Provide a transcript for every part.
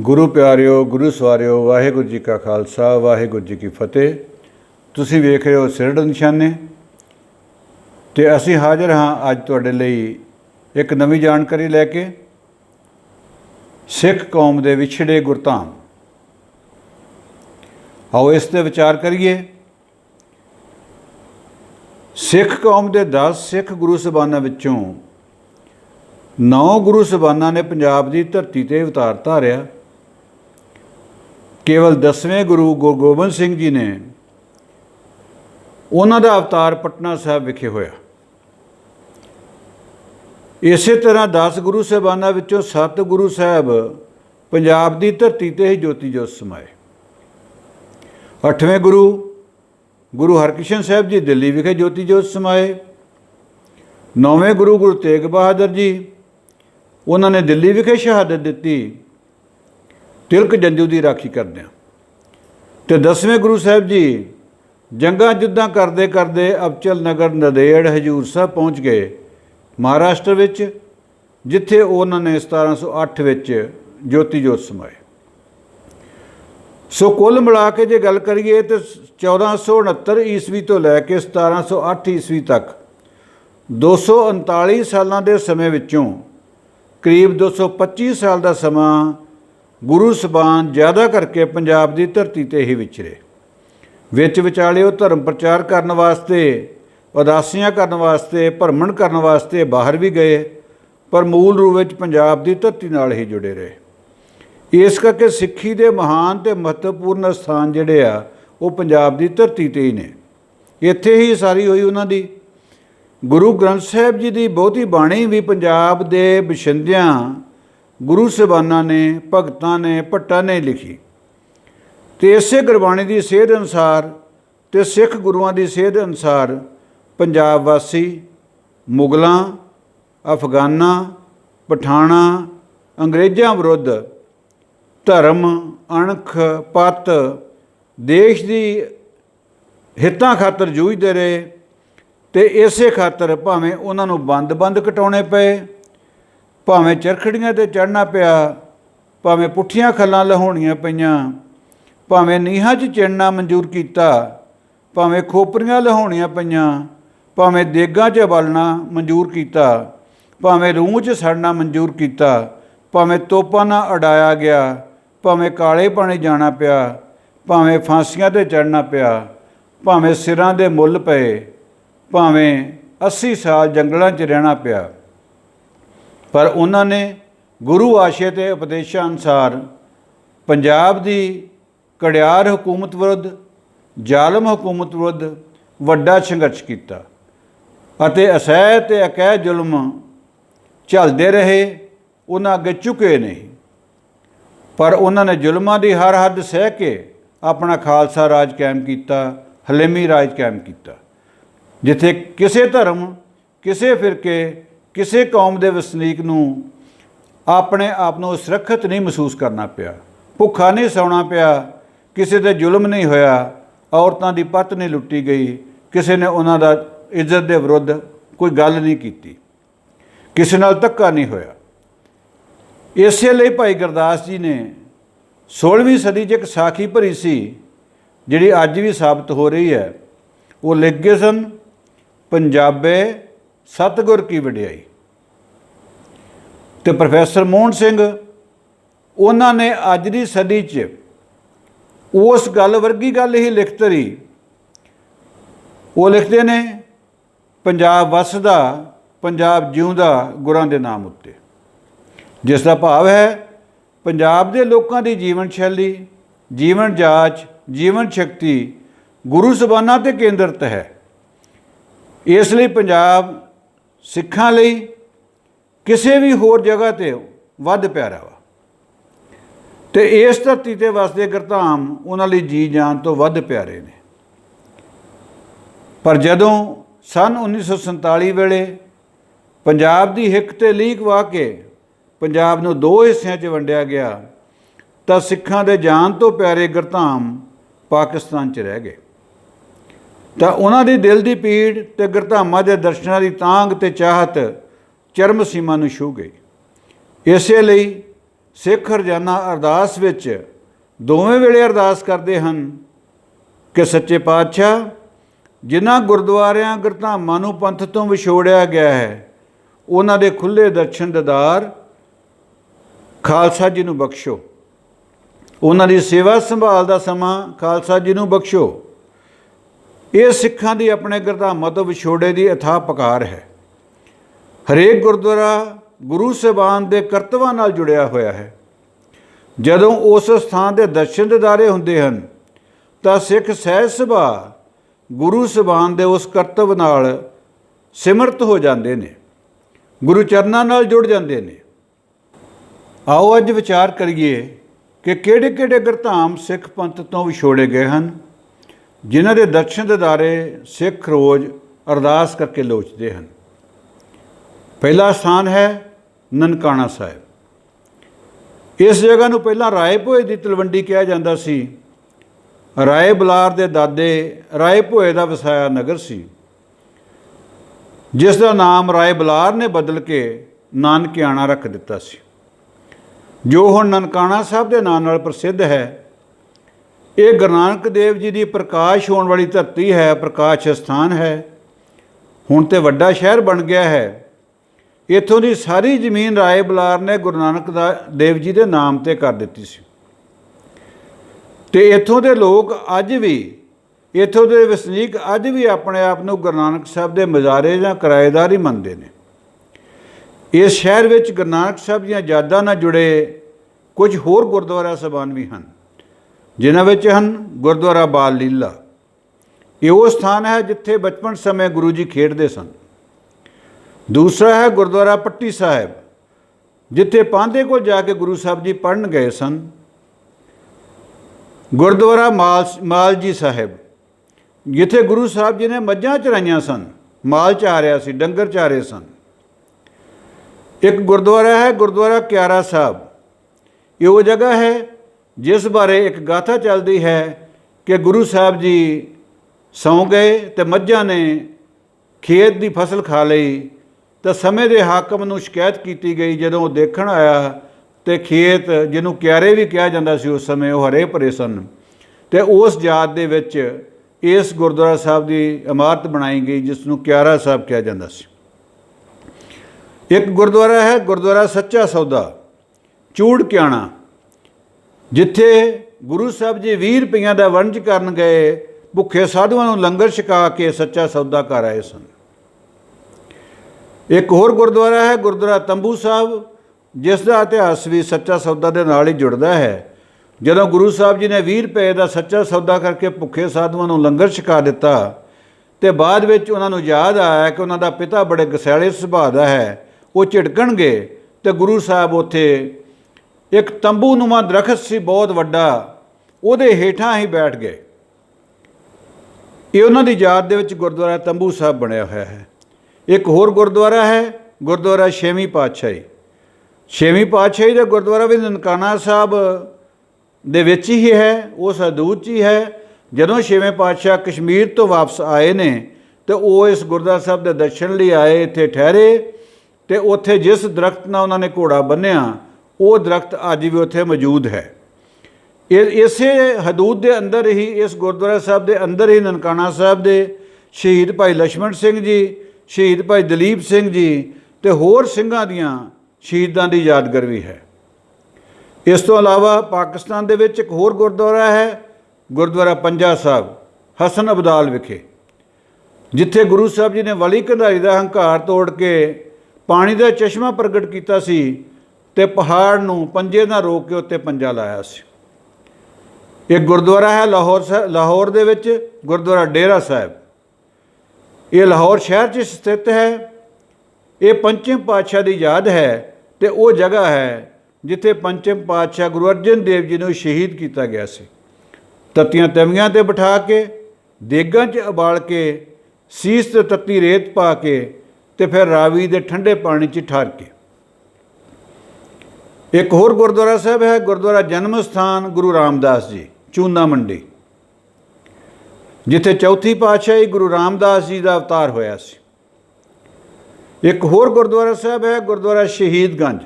ਗੁਰੂ ਪਿਆਰਿਓ, ਗੁਰੂ ਸਵਾਰਿਓ, ਵਾਹਿਗੁਰੂ ਜੀ ਕਾ ਖਾਲਸਾ, ਵਾਹਿਗੁਰੂ ਜੀ ਕੀ ਫਤਿਹ। ਤੁਸੀਂ ਵੇਖ ਰਹੇ ਹੋ ਸਿਰੜ ਨਿਸ਼ਾਨੇ। ਤੇ ਅਸੀਂ ਹਾਜ਼ਰ ਹਾਂ ਅੱਜ ਤੁਹਾਡੇ ਲਈ ਇੱਕ ਨਵੀਂ ਜਾਣਕਾਰੀ ਲੈ ਕੇ। ਸਿੱਖ ਕੌਮ ਦੇ ਵਿਛੜੇ ਗੁਰਧਾਮ। ਆਓ ਇਸ ਤੇ ਵਿਚਾਰ ਕਰੀਏ। ਸਿੱਖ ਕੌਮ ਦੇ 10 ਸਿੱਖ ਗੁਰੂ ਸਬਾਨਾਂ ਵਿੱਚੋਂ 9 ਗੁਰੂ ਸਬਾਨਾਂ ਨੇ ਪੰਜਾਬ ਦੀ ਧਰਤੀ ਤੇ ਅਵਤਾਰ ਧਾਰਿਆ। ਕੇਵਲ 10ਵੇਂ ਗੁਰੂ ਗੁਰੂ ਗੋਬਿੰਦ ਸਿੰਘ ਜੀ ਨੇ ਉਹਨਾਂ ਦਾ ਅਵਤਾਰ ਪਟਨਾ ਸਾਹਿਬ ਵਿਖੇ ਹੋਇਆ। ਇਸੇ ਤਰ੍ਹਾਂ 10 ਗੁਰੂ ਸਾਹਿਬਾਨਾਂ ਵਿੱਚੋਂ 7 ਗੁਰੂ ਸਾਹਿਬ ਪੰਜਾਬ ਦੀ ਧਰਤੀ ਤੇ ਹੀ ਜੋਤੀ ਜੋਤ ਸਮਾਏ। 8ਵੇਂ ਗੁਰੂ ਗੁਰੂ ਹਰਕ੍ਰਿਸ਼ਨ ਸਾਹਿਬ ਜੀ ਦਿੱਲੀ ਵਿਖੇ ਜੋਤੀ ਜੋਤ ਸਮਾਏ। 9ਵੇਂ ਗੁਰੂ ਗੁਰੂ ਤੇਗ ਬਹਾਦਰ ਜੀ, ਉਹਨਾਂ ਨੇ ਦਿੱਲੀ ਵਿਖੇ ਸ਼ਹਾਦਤ ਦਿੱਤੀ। ਤਿਲਕ ਜੰਜੂ ਦੀ ਰਾਖੀ ਕਰਦਿਆਂ ਤੇ 10ਵੇਂ ਗੁਰੂ ਸਾਹਿਬ ਜੀ ਜੰਗਾਂ ਜੁੱਦਾਂ ਕਰਦੇ ਕਰਦੇ ਅਬਚਲ ਨਗਰ ਨਦੇੜ ਹਜੂਰ ਸਾਹਿਬ ਪਹੁੰਚ ਗਏ ਮਹਾਰਾਸ਼ਟਰ ਵਿੱਚ, ਜਿੱਥੇ ਉਹਨਾਂ ਨੇ 1708 ਵਿੱਚ ਜੋਤੀ ਜੋਤ ਸਮਾਏ। ਸੋ ਕੁੱਲ ਮਿਲਾ ਕੇ ਜੇ ਗੱਲ ਕਰੀਏ ਤੇ 1469 ਈਸਵੀ ਤੋਂ ਲੈ ਕੇ 1708 ਈਸਵੀ ਤੱਕ 239 ਸਾਲਾਂ ਦੇ ਸਮੇਂ ਵਿੱਚੋਂ ਕਰੀਬ 225 ਸਾਲ ਦਾ ਸਮਾਂ ਗੁਰੂ ਸਬਾਨ ਜ਼ਿਆਦਾ ਕਰਕੇ ਪੰਜਾਬ ਦੀ ਧਰਤੀ ਤੇ ਹੀ ਵਿਚਰੇ। ਵਿੱਚ ਵਿਚਾਲੇ ਉਹ ਧਰਮ ਪ੍ਰਚਾਰ ਕਰਨ ਵਾਸਤੇ, ਉਦਾਸੀਆਂ ਕਰਨ ਵਾਸਤੇ, ਭਰਮਣ ਕਰਨ ਵਾਸਤੇ ਬਾਹਰ ਵੀ ਗਏ, ਪਰ ਮੂਲ ਰੂਪ ਵਿੱਚ ਪੰਜਾਬ ਦੀ ਧਰਤੀ ਨਾਲ ਹੀ ਜੁੜੇ ਰਹੇ। ਇਸ ਕਰਕੇ ਸਿੱਖੀ ਦੇ ਮਹਾਨ ਤੇ ਮਹੱਤਵਪੂਰਨ ਸਥਾਨ ਜਿਹੜੇ ਆ, ਉਹ ਪੰਜਾਬ ਦੀ ਧਰਤੀ ਤੇ ਹੀ ਨੇ। ਇੱਥੇ ਹੀ ਸਾਰੀ ਹੋਈ ਉਹਨਾਂ ਦੀ। ਗੁਰੂ ਗ੍ਰੰਥ ਸਾਹਿਬ ਜੀ ਦੀ ਬਹੁਤੀ ਬਾਣੀ ਵੀ ਪੰਜਾਬ ਦੇ ਬਸ਼ਿੰਦਿਆਂ ਗੁਰੂ ਸਾਹਿਬਾਨਾਂ ਨੇ, ਭਗਤਾਂ ਨੇ, ਭੱਟਾਂ ਨੇ ਲਿਖੀ। ਤੇ ਇਸੇ ਗੁਰਬਾਣੀ ਦੀ ਸੇਧ ਅਨੁਸਾਰ ਤੇ ਸਿੱਖ ਗੁਰੂਆਂ ਦੀ ਸੇਧ ਅਨੁਸਾਰ ਪੰਜਾਬ ਵਾਸੀ ਮੁਗਲਾਂ, ਅਫਗਾਨਾਂ, ਪਠਾਣਾ, ਅੰਗਰੇਜ਼ਾਂ ਵਿਰੁੱਧ ਧਰਮ, ਅਣਖ, ਪਤ, ਦੇਸ਼ ਦੀ ਹਿੱਤਾਂ ਖਾਤਰ ਜੂਝਦੇ ਰਹੇ ਤੇ ਇਸੇ ਖਾਤਰ ਭਾਵੇਂ ਉਹਨਾਂ ਨੂੰ ਬੰਦ-ਬੰਦ ਕਟਾਉਣੇ ਪਏ। ਭਾਵੇਂ ਚਰਖੜੀਆਂ ਤੇ ਚੜਨਾ ਪਿਆ, ਭਾਵੇਂ ਪੁੱਠੀਆਂ ਖੱਲਾਂ ਲਹਾਉਣੀਆਂ ਪਈਆਂ, ਭਾਵੇਂ ਨੀਹਾਂ 'ਚ ਚਿਣਨਾ ਮਨਜ਼ੂਰ ਕੀਤਾ, ਭਾਵੇਂ ਖੋਪਰੀਆਂ ਲਹਾਉਣੀਆਂ ਪਈਆਂ, ਭਾਵੇਂ ਦੇਗਾਂ 'ਚ ਬਾਲਣਾ ਮਨਜ਼ੂਰ ਕੀਤਾ, ਭਾਵੇਂ ਰੂਹ 'ਚ ਸੜਨਾ ਮਨਜ਼ੂਰ ਕੀਤਾ, ਭਾਵੇਂ ਤੋਪਾਂ ਨਾਲ ਅਡਾਇਆ ਗਿਆ, ਭਾਵੇਂ ਕਾਲੇ ਪਾਣੀ ਜਾਣਾ ਪਿਆ, ਭਾਵੇਂ ਫਾਂਸੀਆਂ ਤੇ ਚੜਨਾ ਪਿਆ, ਭਾਵੇਂ ਸਿਰਾਂ ਦੇ ਮੁੱਲ ਪਏ, ਭਾਵੇਂ 80 ਸਾਲ ਜੰਗਲਾਂ 'ਚ ਰਹਿਣਾ ਪਿਆ। ਪਰ ਉਹਨਾਂ ਨੇ ਗੁਰੂ ਆਸ਼ੇ ਤੇ ਉਪਦੇਸ਼ਾਂ ਅਨੁਸਾਰ ਪੰਜਾਬ ਦੀ ਕੜਿਆਰ ਹਕੂਮਤ ਵਿਰੁੱਧ, ਜ਼ਾਲਮ ਹਕੂਮਤ ਵਿਰੁੱਧ ਵੱਡਾ ਸੰਘਰਸ਼ ਕੀਤਾ ਅਤੇ ਅਸਹਿ ਤੇ ਅਕਹਿ ਜ਼ੁਲਮ ਝੱਲਦੇ ਰਹੇ, ਉਹਨਾਂ ਅੱਗੇ ਝੁਕੇ ਨਹੀਂ। ਪਰ ਉਹਨਾਂ ਨੇ ਜ਼ੁਲਮਾਂ ਦੀ ਹਰ ਹੱਦ ਸਹਿ ਕੇ ਆਪਣਾ ਖਾਲਸਾ ਰਾਜ ਕਾਇਮ ਕੀਤਾ, ਹਲੇਮੀ ਰਾਜ ਕਾਇਮ ਕੀਤਾ, ਜਿੱਥੇ ਕਿਸੇ ਧਰਮ, ਕਿਸੇ ਫਿਰਕੇ ਕਿਸੇ ਕੌਮ ਦੇ ਵਸਨੀਕ ਨੂੰ ਆਪਣੇ ਆਪ ਨੂੰ ਸੁਰੱਖਿਅਤ ਨਹੀਂ ਮਹਿਸੂਸ ਕਰਨਾ ਪਿਆ। ਭੁੱਖਾ ਨਹੀਂ ਸੌਣਾ ਪਿਆ, ਕਿਸੇ ਤੇ ਜ਼ੁਲਮ ਨਹੀਂ ਹੋਇਆ, ਔਰਤਾਂ ਦੀ ਪੱਤ ਨਹੀਂ ਲੁੱਟੀ ਗਈ, ਕਿਸੇ ਨੇ ਉਹਨਾਂ ਦਾ ਇੱਜ਼ਤ ਦੇ ਵਿਰੁੱਧ ਕੋਈ ਗੱਲ ਨਹੀਂ ਕੀਤੀ। ਕਿਸੇ ਨਾਲ ਧੱਕਾ ਨਹੀਂ ਹੋਇਆ। ਇਸੇ ਲਈ ਭਾਈ ਗੁਰਦਾਸ ਜੀ ਨੇ 16ਵੀਂ ਸਦੀ 'ਚ ਇੱਕ ਸਾਖੀ ਭਰੀ ਸੀ, ਜਿਹੜੀ ਅੱਜ ਵੀ ਸਾਬਤ ਹੋ ਰਹੀ ਹੈ। ਉਹ ਲਿਖ ਗਏ ਸਨ, ਪੰਜਾਬੇ ਸਤਗੁਰ ਕੀ ਵਡਿਆਈ। ਤੇ ਪ੍ਰੋਫੈਸਰ ਮੋਹਨ ਸਿੰਘ, ਉਹਨਾਂ ਨੇ ਅੱਜ ਦੀ ਸਦੀ 'ਚ ਉਸ ਗੱਲ ਵਰਗੀ ਗੱਲ ਹੀ ਲਿਖ ਧਰੀ ਉਹ ਲਿਖਦੇ ਨੇ, ਪੰਜਾਬ ਵਸਦਾ, ਪੰਜਾਬ ਜਿਉਂਦਾ ਗੁਰਾਂ ਦੇ ਨਾਮ ਉੱਤੇ। ਜਿਸ ਦਾ ਭਾਵ ਹੈ, ਪੰਜਾਬ ਦੇ ਲੋਕਾਂ ਦੀ ਜੀਵਨ ਸ਼ੈਲੀ, ਜੀਵਨ ਜਾਚ, ਜੀਵਨ ਸ਼ਕਤੀ ਗੁਰੂ ਜ਼ਬਾਨਾਂ ਤੇ ਕੇਂਦਰਿਤ ਹੈ। ਇਸ ਲਈ ਪੰਜਾਬ ਸਿੱਖਾਂ ਲਈ ਕਿਸੇ ਵੀ ਹੋਰ ਜਗ੍ਹਾ ਤੇ ਵੱਧ ਪਿਆਰਾ ਵਾ। ਤੇ ਇਸ ਧਰਤੀ ਤੇ ਵਸਦੇ ਗੁਰਧਾਮ ਉਹਨਾਂ ਲਈ ਜੀ ਜਾਨ ਤੋਂ ਵੱਧ ਪਿਆਰੇ ਨੇ। ਪਰ ਜਦੋਂ ਸਨ 1947 ਵੇਲੇ ਪੰਜਾਬ ਦੀ ਹਿੱਕ ਤੇ ਲੀਕ ਵਾ ਕੇ ਪੰਜਾਬ ਨੂੰ ਦੋ ਹਿੱਸਿਆਂ 'ਚ ਵੰਡਿਆ ਗਿਆ, ਤਾਂ ਸਿੱਖਾਂ ਦੇ ਜਾਨ ਤੋਂ ਪਿਆਰੇ ਗੁਰਧਾਮ ਪਾਕਿਸਤਾਨ 'ਚ ਰਹਿ ਗਏ। ਤਾਂ ਉਹਨਾਂ ਦੀ ਦਿਲ ਦੀ ਪੀੜ ਤੇ ਗੁਰਧਾਮਾਂ ਦੇ ਦਰਸ਼ਨਾਂ ਦੀ ਤਾਂਗ ਤੇ ਚਾਹਤ ਚਰਮ ਸੀਮਾ ਨੂੰ ਛੂ ਗਈ। ਇਸੇ ਲਈ ਸਿੱਖ ਰੋਜ਼ਾਨਾ ਅਰਦਾਸ ਵਿੱਚ ਦੋਵੇਂ ਵੇਲੇ ਅਰਦਾਸ ਕਰਦੇ ਹਨ ਕਿ ਸੱਚੇ ਪਾਤਸ਼ਾਹ, ਜਿਨ੍ਹਾਂ ਗੁਰਦੁਆਰਿਆਂ ਗੁਰਧਾਮਾਂ ਨੂੰ ਪੰਥ ਤੋਂ ਵਿਛੋੜਿਆ ਗਿਆ ਹੈ, ਉਹਨਾਂ ਦੇ ਖੁੱਲੇ ਦਰਸ਼ਨ ਦਿਦਾਰ ਖਾਲਸਾ ਜੀ ਨੂੰ ਬਖਸ਼ੋ। ਉਹਨਾਂ ਦੀ ਸੇਵਾ ਸੰਭਾਲ ਦਾ ਸਮਾਂ ਖਾਲਸਾ ਜੀ ਨੂੰ ਬਖਸ਼ੋ। ਇਹ ਸਿੱਖਾਂ ਦੀ ਆਪਣੇ ਗੁਰਧਾਮਾਂ ਤੋਂ ਵਿਛੋੜੇ ਦੀ ਅਥਾਹ ਪਕਾਰ ਹੈ। ਹਰੇਕ ਗੁਰਦੁਆਰਾ ਗੁਰੂ ਸਾਹਿਬਾਨ ਦੇ ਕਰਤਵਾਂ ਨਾਲ ਜੁੜਿਆ ਹੋਇਆ ਹੈ। ਜਦੋਂ ਉਸ ਸਥਾਨ ਦੇ ਦਰਸ਼ਨ ਦਿਦਾਰੇ ਹੁੰਦੇ ਹਨ, ਤਾਂ ਸਿੱਖ ਸਹਿਜ ਸੁਭਾ ਗੁਰੂ ਸਾਹਿਬਾਨ ਦੇ ਉਸ ਕਰਤਵ ਨਾਲ ਸਿਮਰਤ ਹੋ ਜਾਂਦੇ ਨੇ, ਗੁਰੂ ਚਰਨਾਂ ਨਾਲ ਜੁੜ ਜਾਂਦੇ ਨੇ। ਆਓ ਅੱਜ ਵਿਚਾਰ ਕਰੀਏ ਕਿ ਕਿਹੜੇ-ਕਿਹੜੇ ਗੁਰਧਾਮ ਸਿੱਖ ਪੰਥ ਤੋਂ ਵਿਛੋੜੇ ਗਏ ਹਨ? ਜਿਨ੍ਹਾਂ ਦੇ ਦਰਸ਼ਨ ਦਿਦਾਰੇ ਸਿੱਖ ਰੋਜ਼ ਅਰਦਾਸ ਕਰਕੇ ਲੋਚਦੇ ਹਨ। ਪਹਿਲਾ ਸਥਾਨ ਹੈ ਨਨਕਾਣਾ ਸਾਹਿਬ। ਇਸ ਜਗ੍ਹਾ ਨੂੰ ਪਹਿਲਾਂ ਰਾਏ ਭੋਏ ਦੀ ਤਲਵੰਡੀ ਕਿਹਾ ਜਾਂਦਾ ਸੀ। ਰਾਏ ਬਲਾਰ ਦੇ ਦਾਦੇ ਰਾਏ ਭੋਏ ਦਾ ਵਸਾਇਆ ਨਗਰ ਸੀ। ਜਿਸ ਦਾ ਨਾਮ ਰਾਏ ਬਲਾਰ ਨੇ ਬਦਲ ਕੇ ਨਾਨਕਿਆਣਾ ਰੱਖ ਦਿੱਤਾ ਸੀ। ਜੋ ਹੁਣ ਨਨਕਾਣਾ ਸਾਹਿਬ ਦੇ ਨਾਂ ਨਾਲ ਪ੍ਰਸਿੱਧ ਹੈ ਇਹ ਗੁਰੂ ਨਾਨਕ ਦੇਵ ਜੀ ਦੀ ਪ੍ਰਕਾਸ਼ ਹੋਣ ਵਾਲੀ ਧਰਤੀ ਹੈ, ਪ੍ਰਕਾਸ਼ ਸਥਾਨ ਹੈ। ਹੁਣ ਤੇ ਵੱਡਾ ਸ਼ਹਿਰ ਬਣ ਗਿਆ ਹੈ। ਇੱਥੋਂ ਦੀ ਸਾਰੀ ਜ਼ਮੀਨ ਰਾਏ ਬੁਲਾਰ ਨੇ ਗੁਰੂ ਨਾਨਕ ਦਾ, ਦੇਵ ਜੀ ਦੇ ਨਾਮ ਤੇ ਕਰ ਦਿੱਤੀ ਸੀ। ਤੇ ਇੱਥੋਂ ਦੇ ਲੋਕ ਅੱਜ ਵੀ, ਇੱਥੋਂ ਦੇ ਵਸਨੀਕ ਅੱਜ ਵੀ ਆਪਣੇ ਆਪ ਨੂੰ ਗੁਰੂ ਨਾਨਕ ਸਾਹਿਬ ਦੇ ਮਜ਼ਾਰੇ ਜਾਂ ਕਿਰਾਏਦਾਰ ਹੀ ਮੰਨਦੇ ਨੇ। ਇਸ ਸ਼ਹਿਰ ਵਿੱਚ ਗੁਰੂ ਨਾਨਕ ਸਾਹਿਬ ਦੀਆਂ ਯਾਦਾਂ ਨਾਲ ਜੁੜੇ ਕੁਝ ਹੋਰ ਗੁਰਦੁਆਰਾ ਸਬਾਨ ਵੀ ਹਨ। ਜਿਨ੍ਹਾਂ ਵਿੱਚ ਹਨ ਗੁਰਦੁਆਰਾ ਬਾਲ ਲੀਲਾ। ਇਹ ਉਹ ਸਥਾਨ ਹੈ ਜਿੱਥੇ ਬਚਪਨ ਸਮੇਂ ਗੁਰੂ ਜੀ ਖੇਡਦੇ ਸਨ। ਦੂਸਰਾ ਹੈ ਗੁਰਦੁਆਰਾ ਪੱਟੀ ਸਾਹਿਬ, ਜਿੱਥੇ ਪਾਂਦੇ ਕੋਲ ਜਾ ਕੇ ਗੁਰੂ ਸਾਹਿਬ ਜੀ ਪੜਨ ਗਏ ਸਨ। ਗੁਰਦੁਆਰਾ ਮਾਲ ਮਾਲ ਜੀ ਸਾਹਿਬ, ਜਿੱਥੇ ਗੁਰੂ ਸਾਹਿਬ ਜੀ ਨੇ ਮੱਝਾਂ ਚਰਾਈਆਂ ਸਨ, ਮਾਲ ਚਾਰਿਆ ਸੀ, ਡੰਗਰ ਚਾਰੇ ਸਨ। ਇੱਕ ਗੁਰਦੁਆਰਾ ਹੈ ਗੁਰਦੁਆਰਾ ਕਿਆਰਾ ਸਾਹਿਬ। ਇਹ ਉਹ ਜਗ੍ਹਾ ਹੈ ਜਿਸ ਬਾਰੇ ਇੱਕ ਗਾਥਾ ਚੱਲਦੀ ਹੈ ਕਿ ਗੁਰੂ ਸਾਹਿਬ ਜੀ ਸੌਂ ਗਏ ਤੇ ਮੱਝਾਂ ਨੇ ਖੇਤ ਦੀ ਫਸਲ ਖਾ ਲਈ, ਤਾਂ ਸਮੇਂ ਦੇ ਹਾਕਮ ਨੂੰ ਸ਼ਿਕਾਇਤ ਕੀਤੀ ਗਈ ਜਦੋਂ ਉਹ ਦੇਖਣ ਆਇਆ ਤੇ ਖੇਤ ਜਿਹਨੂੰ ਕਿਆਰੇ ਵੀ ਕਿਹਾ ਜਾਂਦਾ ਸੀ ਉਸ ਸਮੇਂ ਉਹ ਹਰੇ ਭਰੇ ਸਨ। ਤੇ ਉਸ ਯਾਦ ਦੇ ਵਿੱਚ ਇਸ ਗੁਰਦੁਆਰਾ ਸਾਹਿਬ ਦੀ ਇਮਾਰਤ ਬਣਾਈ ਗਈ ਜਿਸ ਨੂੰ ਕਿਆਰਾ ਸਾਹਿਬ ਕਿਹਾ ਜਾਂਦਾ ਸੀ। ਇੱਕ ਗੁਰਦੁਆਰਾ ਹੈ ਗੁਰਦੁਆਰਾ ਸੱਚਾ ਸੌਦਾ, ਚੂੜ ਕਿਆਣਾ। ਜਿੱਥੇ ਗੁਰੂ ਸਾਹਿਬ ਜੀ 20 ਰੁਪਈਆਂ ਦਾ ਵਣਜ ਕਰਨ ਗਏ, ਭੁੱਖੇ ਸਾਧੂਆਂ ਨੂੰ ਲੰਗਰ ਛਕਾ ਕੇ ਸੱਚਾ ਸੌਦਾ ਕਰ ਆਏ ਸਨ। ਇੱਕ ਹੋਰ ਗੁਰਦੁਆਰਾ ਹੈ, ਗੁਰਦੁਆਰਾ ਤੰਬੂ ਸਾਹਿਬ, ਜਿਸ ਦਾ ਇਤਿਹਾਸ ਵੀ ਸੱਚਾ ਸੌਦਾ ਦੇ ਨਾਲ ਹੀ ਜੁੜਦਾ ਹੈ। ਜਦੋਂ ਗੁਰੂ ਸਾਹਿਬ ਜੀ ਨੇ 20 ਰੁਪਏ ਦਾ ਸੱਚਾ ਸੌਦਾ ਕਰਕੇ ਭੁੱਖੇ ਸਾਧੂਆਂ ਨੂੰ ਲੰਗਰ ਛਕਾ ਦਿੱਤਾ, ਤੇ ਬਾਅਦ ਵਿੱਚ ਉਹਨਾਂ ਨੂੰ ਯਾਦ ਆਇਆ ਕਿ ਉਹਨਾਂ ਦਾ ਪਿਤਾ ਬੜੇ ਗਸੈਲੇ ਸੁਭਾਅ ਦਾ ਹੈ, ਉਹ ਝਿੜਕਣਗੇ, ਤੇ ਗੁਰੂ ਸਾਹਿਬ ਉੱਥੇ ਇੱਕ ਤੰਬੂ ਨੂਮਾ ਦਰਖਤ ਸੀ ਬਹੁਤ ਵੱਡਾ, ਉਹਦੇ ਹੇਠਾਂ ਹੀ ਬੈਠ ਗਏ। ਇਹ ਉਹਨਾਂ ਦੀ ਯਾਦ ਦੇ ਵਿੱਚ ਗੁਰਦੁਆਰਾ ਤੰਬੂ ਸਾਹਿਬ ਬਣਿਆ ਹੋਇਆ ਹੈ। ਇੱਕ ਹੋਰ ਗੁਰਦੁਆਰਾ ਹੈ, ਗੁਰਦੁਆਰਾ ਛੇਵੀਂ ਪਾਤਸ਼ਾਹੀ। ਛੇਵੀਂ ਪਾਤਸ਼ਾਹੀ ਦਾ ਗੁਰਦੁਆਰਾ ਵੀ ਨਨਕਾਣਾ ਸਾਹਿਬ ਦੇ ਵਿੱਚ ਹੀ ਹੈ ਉਸ ਹਦੂਦ 'ਚ ਹੀ ਹੈ। ਜਦੋਂ ਛੇਵੇਂ ਪਾਤਸ਼ਾਹ ਕਸ਼ਮੀਰ ਤੋਂ ਵਾਪਸ ਆਏ ਨੇ, ਤੇ ਉਹ ਇਸ ਗੁਰਦੁਆਰਾ ਸਾਹਿਬ ਦੇ ਦਰਸ਼ਨ ਲਈ ਆਏ, ਇੱਥੇ ਠਹਿਰੇ, ਤੇ ਉੱਥੇ ਜਿਸ ਦਰਖਤ ਨਾਲ ਉਹਨਾਂ ਨੇ ਘੋੜਾ ਬੰਨਿਆ ਉਹ ਦਰਖਤ ਅੱਜ ਵੀ ਉੱਥੇ ਮੌਜੂਦ ਹੈ। ਇਹ ਇਸੇ ਹਦੂਦ ਦੇ ਅੰਦਰ ਹੀ, ਇਸ ਗੁਰਦੁਆਰਾ ਸਾਹਿਬ ਦੇ ਅੰਦਰ ਹੀ, ਨਨਕਾਣਾ ਸਾਹਿਬ ਦੇ ਸ਼ਹੀਦ ਭਾਈ ਲక్ష్మణ ਸਿੰਘ ਜੀ, ਸ਼ਹੀਦ ਭਾਈ ਦਲੀਪ ਸਿੰਘ ਜੀ ਤੇ ਹੋਰ ਸਿੰਘਾਂ ਦੀਆਂ ਸ਼ਹੀਦਾਂ ਦੀ ਯਾਦਗਾਰ ਵੀ ਹੈ। ਇਸ ਤੋਂ ਇਲਾਵਾ ਪਾਕਿਸਤਾਨ ਦੇ ਵਿੱਚ ਇੱਕ ਹੋਰ ਗੁਰਦੁਆਰਾ ਹੈ, ਗੁਰਦੁਆਰਾ ਪੰਜਾ ਸਾਹਿਬ, ਹਸਨ ਅਬਦਾਲ ਵਿਖੇ, ਜਿੱਥੇ ਗੁਰੂ ਸਾਹਿਬ ਜੀ ਨੇ ਵਲੀ ਕੰਧਾਰੀ ਦਾ ਹੰਕਾਰ ਤੋੜ ਕੇ ਪਾਣੀ ਦਾ ਚਸ਼ਮਾ ਪ੍ਰਗਟ ਕੀਤਾ ਸੀ ਤੇ ਪਹਾੜ ਨੂੰ ਪੰਜੇ ਨਾਲ ਰੋਕ ਕੇ ਉੱਤੇ ਪੰਜਾ ਲਾਇਆ ਸੀ। ਇਹ ਗੁਰਦੁਆਰਾ ਹੈ ਲਾਹੌਰ ਸਾਹਿਬ ਲਾਹੌਰ ਦੇ ਵਿੱਚ, ਗੁਰਦੁਆਰਾ ਡੇਰਾ ਸਾਹਿਬ। ਇਹ ਲਾਹੌਰ ਸ਼ਹਿਰ 'ਚ ਸਥਿਤ ਹੈ। ਇਹ ਪੰਚਮ ਪਾਤਸ਼ਾਹ ਦੀ ਯਾਦ ਹੈ ਤੇ ਉਹ ਜਗ੍ਹਾ ਹੈ ਜਿੱਥੇ ਪੰਚਮ ਪਾਤਸ਼ਾਹ ਗੁਰੂ ਅਰਜਨ ਦੇਵ ਜੀ ਨੂੰ ਸ਼ਹੀਦ ਕੀਤਾ ਗਿਆ ਸੀ। ਤਤੀਆਂ ਤਵੀਆਂ ਤੇ ਬਿਠਾ ਕੇ, ਦੇਗਾਂ 'ਚ ਉਬਾਲ ਕੇ, ਸੀਸ ਤੇ ਤੱਤੀ ਰੇਤ ਪਾ ਕੇ ਤੇ ਫਿਰ ਰਾਵੀ ਦੇ ਠੰਡੇ ਪਾਣੀ 'ਚ ਠਾਰ ਕੇ। ਇੱਕ ਹੋਰ ਗੁਰਦੁਆਰਾ ਸਾਹਿਬ ਹੈ, ਗੁਰਦੁਆਰਾ ਜਨਮ ਸਥਾਨ ਗੁਰੂ ਰਾਮਦਾਸ ਜੀ, ਚੂਨਾ ਮੰਡੀ। ਜਿੱਥੇ ਚੌਥੀ ਪਾਤਸ਼ਾਹੀ ਗੁਰੂ ਰਾਮਦਾਸ ਜੀ ਦਾ ਅਵਤਾਰ ਹੋਇਆ ਸੀ। ਇੱਕ ਹੋਰ ਗੁਰਦੁਆਰਾ ਸਾਹਿਬ ਹੈ, ਗੁਰਦੁਆਰਾ ਸ਼ਹੀਦਗੰਜ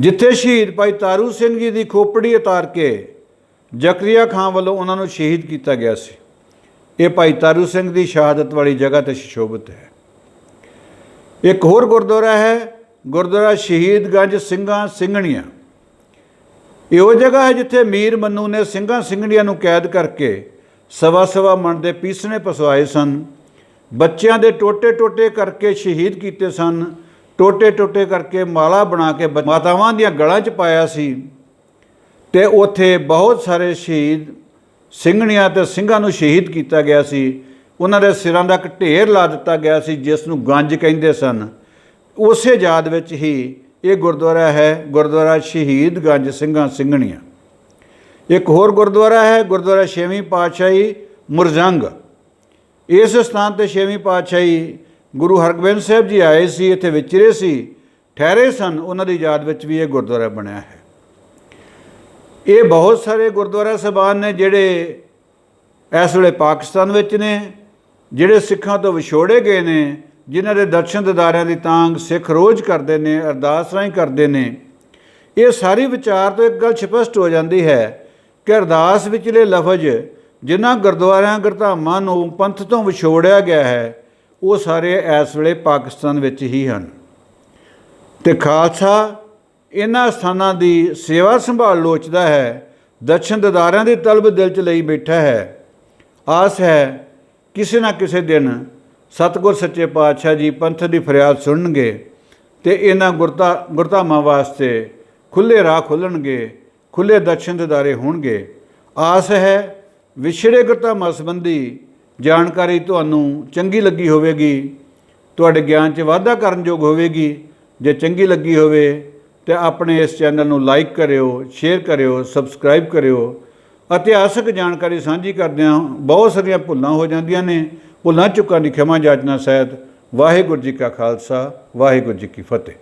ਜਿੱਥੇ ਸ਼ਹੀਦ ਭਾਈ ਤਾਰੂ ਸਿੰਘ ਜੀ ਦੀ ਖੋਪੜੀ ਉਤਾਰ ਕੇ ਜ਼ਕਰੀਆ ਖਾਨ ਵੱਲੋਂ ਉਹਨਾਂ ਨੂੰ ਸ਼ਹੀਦ ਕੀਤਾ ਗਿਆ ਸੀ। ਇਹ ਭਾਈ ਤਾਰੂ ਸਿੰਘ ਦੀ ਸ਼ਹਾਦਤ ਵਾਲੀ ਜਗ੍ਹਾ ਤੇ ਸ਼ੋਭਤ ਹੈ। ਇੱਕ ਹੋਰ ਗੁਰਦੁਆਰਾ ਹੈ ਗੁਰਦੁਆਰਾ ਸ਼ਹੀਦਗੰਜ ਸਿੰਘਾਂ ਸਿੰਘਣੀਆਂ। ਇਹੋ ਜਗ੍ਹਾ ਹੈ ਜਿੱਥੇ ਮੀਰ ਮੰਨੂ ਨੇ ਸਿੰਘਾਂ ਸਿੰਘਣੀਆਂ ਨੂੰ ਕੈਦ ਕਰਕੇ ਸਵਾ ਸਵਾ ਮਣ ਦੇ ਪੀਸਣੇ ਪਸਵਾਏ ਸਨ। ਬੱਚਿਆਂ ਦੇ ਟੋਟੇ ਟੋਟੇ ਕਰਕੇ ਸ਼ਹੀਦ ਕੀਤੇ ਸਨ। ਟੋਟੇ ਟੋਟੇ ਕਰਕੇ ਮਾਲਾ ਬਣਾ ਕੇ ਬ- ਮਾਤਾਵਾਂ ਦੀਆਂ ਗਲਾਂ 'ਚ ਪਾਇਆ ਸੀ। ਤੇ ਉੱਥੇ ਬਹੁਤ ਸਾਰੇ ਸ਼ਹੀਦ ਸਿੰਘਣੀਆਂ ਤੇ ਸਿੰਘਾਂ ਨੂੰ ਸ਼ਹੀਦ ਕੀਤਾ ਗਿਆ ਸੀ। ਉਹਨਾਂ ਦੇ ਸਿਰਾਂ ਦਾ ਇੱਕ ਢੇਰ ਲਾ ਦਿੱਤਾ ਗਿਆ ਸੀ, ਜਿਸ ਨੂੰ ਗੰਜ ਕਹਿੰਦੇ ਸਨ। ਉਸੇ ਯਾਦ ਵਿੱਚ ਹੀ ਇਹ ਗੁਰਦੁਆਰਾ ਹੈ ਗੁਰਦੁਆਰਾ ਸ਼ਹੀਦ ਗੰਜ ਸਿੰਘਾਂ ਸਿੰਘਣੀਆਂ। ਇੱਕ ਹੋਰ ਗੁਰਦੁਆਰਾ ਹੈ ਗੁਰਦੁਆਰਾ ਛੇਵੀਂ ਪਾਤਸ਼ਾਹੀ ਮੁਰਜੰਗ। ਇਸ ਸਥਾਨ ਤੇ ਛੇਵੀਂ ਪਾਤਸ਼ਾਹੀ ਗੁਰੂ ਹਰਗੋਬਿੰਦ ਸਾਹਿਬ ਜੀ ਆਏ ਸੀ, ਇੱਥੇ ਵਿਚਰੇ ਸੀ, ਠਹਿਰੇ ਸਨ, ਉਹਨਾਂ ਦੀ ਯਾਦ ਵਿੱਚ ਵੀ ਇਹ ਗੁਰਦੁਆਰਾ ਬਣਿਆ ਹੈ। ਇਹ ਬਹੁਤ ਸਾਰੇ ਗੁਰਦੁਆਰਾ ਸਾਹਿਬਾਨ ਨੇ ਜਿਹੜੇ ਇਸ ਵੇਲੇ ਪਾਕਿਸਤਾਨ ਵਿੱਚ ਨੇ, ਜਿਹੜੇ ਸਿੱਖਾਂ ਤੋਂ ਵਿਛੋੜੇ ਗਏ ਨੇ ਜਿਨ੍ਹਾਂ ਦੇ ਦਰਸ਼ਨ ਦਿਦਾਰਿਆਂ ਦੀ ਤਾਂਗ ਸਿੱਖ ਰੋਜ਼ ਕਰਦੇ ਨੇ, ਅਰਦਾਸ ਰਾਹੀਂ ਕਰਦੇ ਨੇ, ਇਹ ਸਾਰੀ ਵਿਚਾਰ ਤੋਂ ਇੱਕ ਗੱਲ ਸਪਸ਼ਟ ਹੋ ਜਾਂਦੀ ਹੈ ਕਿ ਅਰਦਾਸ ਵਿਚਲੇ ਲਫ਼ਜ਼ ਜਿਨ੍ਹਾਂ ਗੁਰਦੁਆਰਿਆਂ, ਗੁਰਧਾਮਾਂ ਨੂੰ ਪੰਥ ਤੋਂ ਵਿਛੋੜਿਆ ਗਿਆ ਹੈ, ਉਹ ਸਾਰੇ ਇਸ ਵੇਲੇ ਪਾਕਿਸਤਾਨ ਵਿੱਚ ਹੀ ਹਨ। ਤੇ ਖਾਲਸਾ ਇਹਨਾਂ ਸਥਾਨਾਂ ਦੀ ਸੇਵਾ ਸੰਭਾਲ ਲੋਚਦਾ ਹੈ, ਦਰਸ਼ਨ ਦਿਦਾਰਿਆਂ ਦੀ ਤਲਬ ਦਿਲ 'ਚ ਲਈ ਬੈਠਾ ਹੈ। ਆਸ ਹੈ, ਕਿਸੇ ਨਾ ਕਿਸੇ ਦਿਨ ਸਤਿਗੁਰ ਸੱਚੇ ਪਾਤਸ਼ਾਹ ਜੀ ਪੰਥ ਦੀ ਫਰਿਆਦ ਸੁਣਨਗੇ ਤੇ ਇਹਨਾਂ ਗੁਰਤਾ ਗੁਰਧਾਮਾਂ ਵਾਸਤੇ ਖੁੱਲੇ ਰਾਹ ਖੁੱਲਣਗੇ ਖੁੱਲੇ ਦਰਸ਼ਨ ਦਿਦਾਰੇ ਹੋਣਗੇ। ਆਸ ਹੈ ਵਿਛੜੇ ਗੁਰਧਾਮਾਂ ਸੰਬੰਧੀ ਜਾਣਕਾਰੀ ਤੁਹਾਨੂੰ ਚੰਗੀ ਲੱਗੀ ਹੋਵੇਗੀ, ਤੁਹਾਡੇ ਗਿਆਨ 'ਚ ਵਾਧਾ ਕਰਨ ਯੋਗ ਹੋਵੇਗੀ। ਜੇ ਚੰਗੀ ਲੱਗੀ ਹੋਵੇ ਤੇ ਆਪਣੇ ਇਸ ਚੈਨਲ ਨੂੰ ਲਾਈਕ ਕਰਿਓ, ਸ਼ੇਅਰ ਕਰਿਓ, ਸਬਸਕ੍ਰਾਈਬ ਕਰਿਓ। ਇਤਿਹਾਸਕ ਜਾਣਕਾਰੀ ਸਾਂਝੀ ਕਰਦਿਆਂ ਬਹੁਤ ਸਾਰੀਆਂ ਭੁੱਲਾਂ ਹੋ ਜਾਂਦੀਆਂ ਨੇ। ਭੁੱਲਾਂ ਚੁੱਕਾਂ ਦੀ ਖਿਮਾ ਜਾਚਨਾ ਸਹਿਤ ਵਾਹਿਗੁਰੂ ਜੀ ਕਾ ਖਾਲਸਾ ਵਾਹਿਗੁਰੂ ਜੀ ਕੀ ਫਤਿਹ।